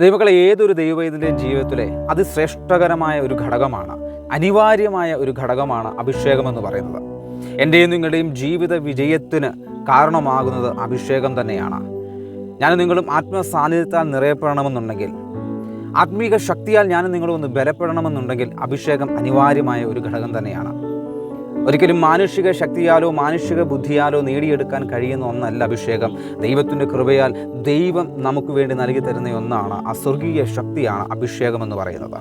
ദൈവങ്ങളെ ഏതൊരു ദൈവവൈദ്യന്റെയും ജീവിതത്തിലെ അതിശ്രേഷ്ഠകരമായ ഒരു ഘടകമാണ് അനിവാര്യമായ ഒരു ഘടകമാണ് അഭിഷേകം എന്ന് പറയുന്നത്. എന്റെയും നിങ്ങളുടെയും ജീവിത വിജയത്തിന് കാരണമാകുന്നത് അഭിഷേകം തന്നെയാണ്. ഞാൻ നിങ്ങളും ആത്മസാന്നിധ്യത്താൽ നിറയപ്പെടണമെന്നുണ്ടെങ്കിൽ ആത്മീക ശക്തിയാൽ ഞാനും നിങ്ങളും ഒന്ന് ബലപ്പെടണമെന്നുണ്ടെങ്കിൽ അഭിഷേകം അനിവാര്യമായ ഒരു ഘടകം തന്നെയാണ്. ഒരിക്കലും മാനുഷിക ശക്തിയാലോ മാനുഷിക ബുദ്ധിയാലോ നേടിയെടുക്കാൻ കഴിയുന്ന ഒന്നല്ല അഭിഷേകം. ദൈവത്തിന്റെ കൃപയാൽ ദൈവം നമുക്ക് വേണ്ടി നൽകി തരുന്ന ഒന്നാണ് അസ്വർഗീയ ശക്തിയാണ് അഭിഷേകം എന്ന് പറയുന്നത്.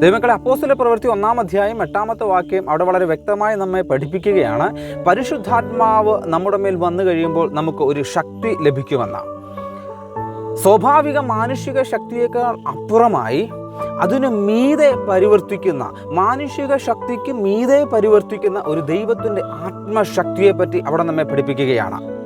ദൈവങ്ങളെ അപ്പോസ്തല പ്രവൃത്തി ഒന്നാം അധ്യായം എട്ടാമത്തെ വാക്യം അവിടെ വളരെ വ്യക്തമായി നമ്മെ പഠിപ്പിക്കുകയാണ്. പരിശുദ്ധാത്മാവ് നമ്മുടെ മേൽ വന്നു കഴിയുമ്പോൾ നമുക്ക് ഒരു ശക്തി ലഭിക്കുമെന്നാണ്. സ്വാഭാവിക മാനുഷിക ശക്തിയേക്കാൾ അപ്പുറമായി അതിന് മീതെ പരിവർത്തിക്കുന്ന മാനുഷിക ശക്തിക്ക് മീതെ പരിവർത്തിക്കുന്ന ഒരു ദൈവത്തിന്റെ ആത്മശക്തിയെപ്പറ്റി അവിടെ നമ്മെ പഠിപ്പിക്കുകയാണ്.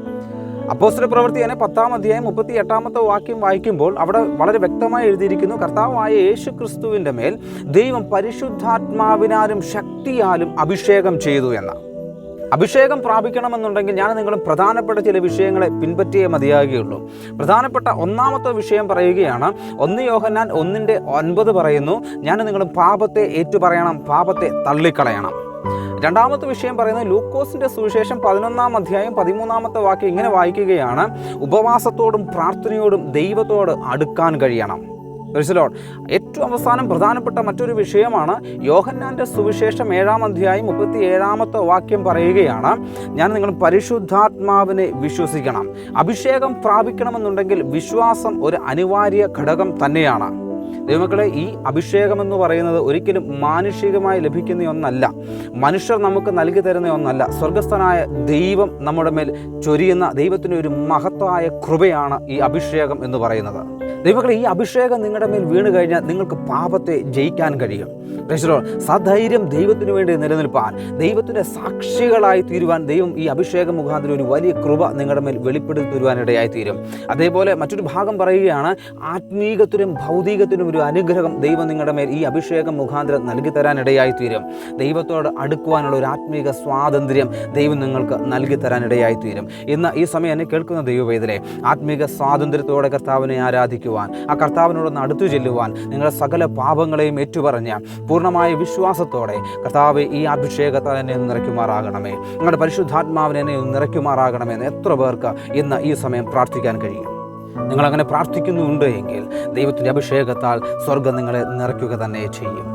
അപ്പോസ്റ്റർ പ്രവൃത്തി തന്നെ പത്താം അധ്യായം മുപ്പത്തി എട്ടാമത്തെ വാക്യം വായിക്കുമ്പോൾ അവിടെ വളരെ വ്യക്തമായി എഴുതിയിരിക്കുന്നു കർത്താവായ യേശു ക്രിസ്തുവിന്റെ മേൽ ദൈവം പരിശുദ്ധാത്മാവിനാലും ശക്തിയാലും അഭിഷേകം ചെയ്തു എന്ന്. അഭിഷേകം പ്രാപിക്കണമെന്നുണ്ടെങ്കിൽ ഞാൻ നിങ്ങളും പ്രധാനപ്പെട്ട ചില വിഷയങ്ങളെ പിൻപറ്റിയേ മതിയാകുകയുള്ളൂ. പ്രധാനപ്പെട്ട ഒന്നാമത്തെ വിഷയം പറയുകയാണ് ഒന്ന് യോഹന്നാൻ ഒന്നിന്റെ ഒൻപത് പറയുന്നു ഞാൻ നിങ്ങളും പാപത്തെ ഏറ്റുപറയണം പാപത്തെ തള്ളിക്കളയണം. രണ്ടാമത്തെ വിഷയം പറയുന്നത് ലൂക്കോസിന്റെ സുവിശേഷം പതിനൊന്നാം അധ്യായം പതിമൂന്നാമത്തെ വാക്യം ഇങ്ങനെ വായിക്കുകയാണ് ഉപവാസത്തോടും പ്രാർത്ഥനയോടും ദൈവത്തോട് അടുക്കാൻ കഴിയണം. പരിശലോൺ ഏറ്റവും അവസാനം പ്രധാനപ്പെട്ട മറ്റൊരു വിഷയമാണ് യോഹന്നാന്റെ സുവിശേഷം ഏഴാം അധ്യായം മുപ്പത്തി ഏഴാമത്തെ വാക്യം പറയുകയാണ്. ഞാൻ നിങ്ങൾ പരിശുദ്ധാത്മാവിനെ വിശ്വസിക്കണം. അഭിഷേകം പ്രാപിക്കണമെന്നുണ്ടെങ്കിൽ വിശ്വാസം ഒരു അനിവാര്യ ഘടകം തന്നെയാണ്. ദൈവമക്കളെ ഈ അഭിഷേകം എന്ന് പറയുന്നത് ഒരിക്കലും മാനുഷികമായി ലഭിക്കുന്ന ഒന്നല്ല. മനുഷ്യർ നമുക്ക് നൽകി തരുന്ന ഒന്നല്ല. സ്വർഗസ്ഥനായ ദൈവം നമ്മുടെ മേൽ ചൊരിയുന്ന ദൈവത്തിന്റെ ഒരു മഹത്തായ കൃപയാണ് ഈ അഭിഷേകം എന്ന് പറയുന്നത്. ദൈവങ്ങളെ ഈ അഭിഷേകം നിങ്ങളുടെ മേൽ വീണ് കഴിഞ്ഞാൽ നിങ്ങൾക്ക് പാപത്തെ ജയിക്കാൻ കഴിയും. പ്രശ്നോ സധൈര്യം ദൈവത്തിന് വേണ്ടി നിലനിൽപ്പാൻ ദൈവത്തിന്റെ സാക്ഷികളായി തീരുവാൻ ദൈവം ഈ അഭിഷേകം മുഖാന്തരം ഒരു വലിയ കൃപ നിങ്ങളുടെ മേൽ വെളിപ്പെടുത്തി തരുവാനിടയായി തീരും അതേപോലെ മറ്റൊരു ഭാഗം പറയുകയാണ് ആത്മീകത്തിനും ഭൗതികത്തിനും ഒരു അനുഗ്രഹം ദൈവം നിങ്ങളുടെ മേൽ ഈ അഭിഷേകം മുഖാന്തരം നൽകി തരാനിടയായി തീരും. ദൈവത്തോട് അടുക്കുവാനുള്ള ഒരു ആത്മീക സ്വാതന്ത്ര്യം ദൈവം നിങ്ങൾക്ക് നൽകി തരാനിടയായി തീരും. ഇന്ന് ഈ സമയം എന്നെ കേൾക്കുന്ന ദൈവവേദനെ ആത്മീക സ്വാതന്ത്ര്യത്തോടെ കർത്താവിനെ ആരാധിക്കുവാൻ ആ കർത്താവിനോടൊന്ന് അടുത്തു ചെല്ലുവാൻ നിങ്ങളുടെ സകല പാപങ്ങളെയും ഏറ്റുപറഞ്ഞ പൂർണമായ വിശ്വാസത്തോടെ കർത്താവ് ഈ അഭിഷേകത്താൽ എന്നെ ഒന്ന് നിറയ്ക്കുമാറാകണമേ. നിങ്ങളുടെ പരിശുദ്ധാത്മാവിനെ എന്നെ ഒന്ന് നിറയ്ക്കുമാറാകണമേ എന്ന് എത്ര പേർക്ക് ഇന്ന് ഈ സമയം പ്രാർത്ഥിക്കാൻ കഴിയും. നിങ്ങൾ അങ്ങനെ പ്രാർത്ഥിക്കുന്നുണ്ട് എങ്കിൽ ദൈവത്തിന്റെ അഭിഷേകത്താൽ സ്വർഗം നിങ്ങളെ നിറയ്ക്കുക തന്നെ ചെയ്യും.